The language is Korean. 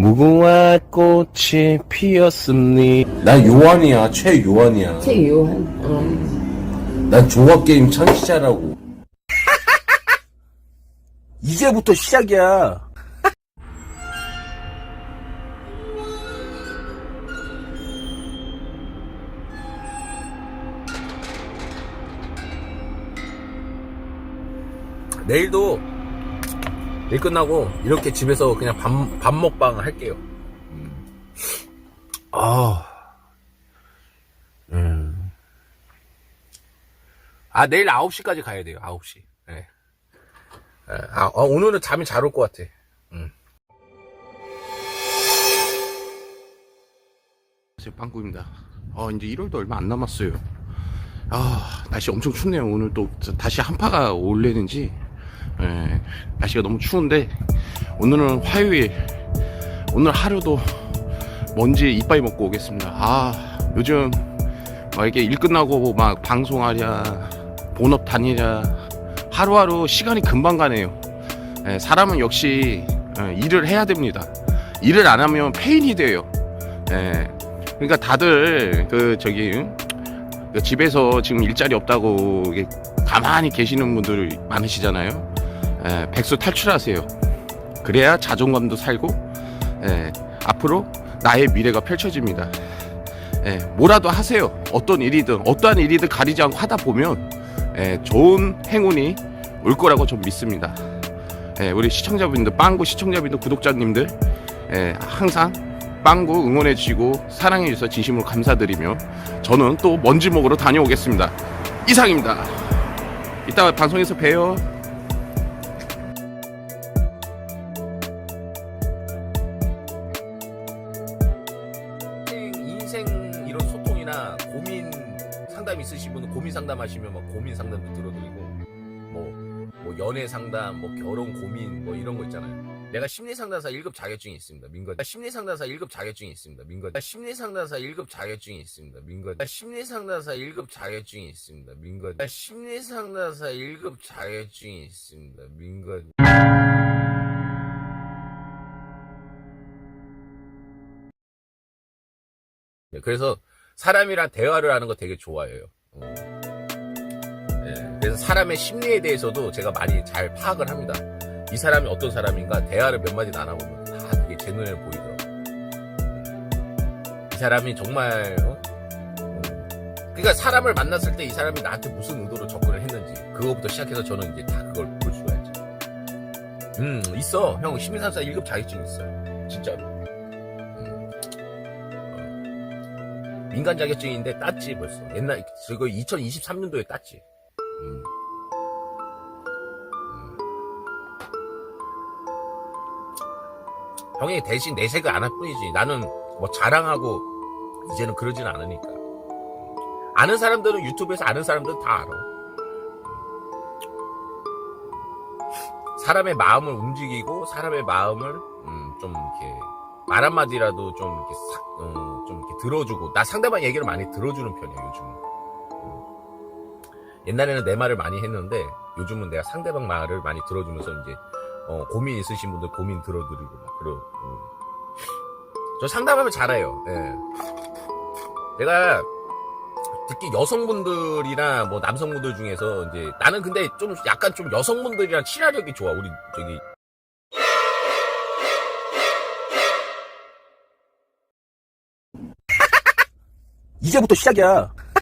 무궁화 꽃이 피었습니. 난 요한이야, 최요한이야. 최유한. 어. 난 종합게임 창시자라고. 이제부터 시작이야. 내일도 일 끝나고 이렇게 집에서 그냥 밥, 밥 먹방 할게요. 음. 아, 음. 아, 내일 9시까지 가야 돼요, 9시. 네. 아, 어, 오늘은 잠이 잘 올 것 같아. 음. 안녕하세요 빵구입니다 어 이제 1월도 얼마 안 남았어요 아 날씨 엄청 춥네요 오늘 또 다시 한파가 올래는지 예, 날씨가 너무 추운데 오늘은 화요일. 오늘 하루도 먼지 이빠이 먹고 오겠습니다. 아 요즘 막 이렇게 일 끝나고 막 방송하랴 본업 다니랴. 하루하루 시간이 금방 가네요. 예, 사람은 역시 예, 일을 해야 됩니다. 일을 안 하면 페인이 돼요. 예, 그러니까 다들 그 저기 응? 그 집에서 지금 일자리 없다고 가만히 계시는 분들 많으시잖아요. 예, 백수 탈출하세요. 그래야 자존감도 살고 예, 앞으로 나의 미래가 펼쳐집니다. 예, 뭐라도 하세요. 어떤 일이든 어떠한 일이든 가리지 않고 하다 보면 예, 좋은 행운이 올 거라고 좀 믿습니다. 예, 우리 시청자분들, 빵구 시청자분들, 구독자님들 예, 항상 빵구 응원해 주시고 사랑해 주셔서 진심으로 감사드리며 저는 또 먼지 먹으러 다녀오겠습니다. 이상입니다. 이따 방송에서 봬요. 인생, 이런 소통이나 고민 상담 있으신 분은 고민 상담하시면 막 고민 상담도 들어드리고 뭐, 뭐 연애 상담, 뭐 결혼 고민 뭐 이런 거 있잖아요. 내가 심리 상담사 1급 자격증이 있습니다. 민거. 심리 상담사 1급 자격증이 있습니다. 민거. 심리 상담사 1급 자격증이 있습니다. 민거. 심리 상담사 1급 자격증이 있습니다. 민거. 심리 상담사 1급 자격증이 있습니다. 민 거. 네, 그래서 사람이랑 대화를 하는 거 되게 좋아해요. 어. 예, 그래서 사람의 심리에 대해서도 제가 많이 잘 파악을 합니다. 이 사람이 어떤 사람인가 대화를 몇 마디 나눠보면 다 그게 제 눈에 보이더라고요. 이 사람이 정말 어? 음. 그러니까 사람을 만났을 때 이 사람이 나한테 무슨 의도로 접근을 했는지 그거부터 시작해서 저는 이제 다 그걸 볼 수가 있죠. 음 있어 형 심리상사 1급 자격증 있어요 진짜로 민간 자격증인데 땄지 벌써 옛날 저거 2023년도에 땄지 음. 형이 대신 내색을 안 할 뿐이지. 나는 뭐 자랑하고 이제는 그러진 않으니까. 아는 사람들은 유튜브에서 아는 사람들은 다 알아. 사람의 마음을 움직이고 사람의 마음을 음, 좀 이렇게 말 한마디라도 좀 이렇게 사- 어, 좀 이렇게 들어주고 나 상대방 얘기를 많이 들어주는 편이야 요즘은. 음. 옛날에는 내 말을 많이 했는데 요즘은 내가 상대방 말을 많이 들어주면서 이제 어, 고민 있으신 분들 고민 들어드리고 막 그러. 음. 저 상담하면 잘해요. 예. 내가 특히 여성분들이나 뭐 남성분들 중에서 이제 나는 근데 좀 약간 좀 여성분들이랑 친화력이 좋아. 우리 저기 이제부터 시작이야.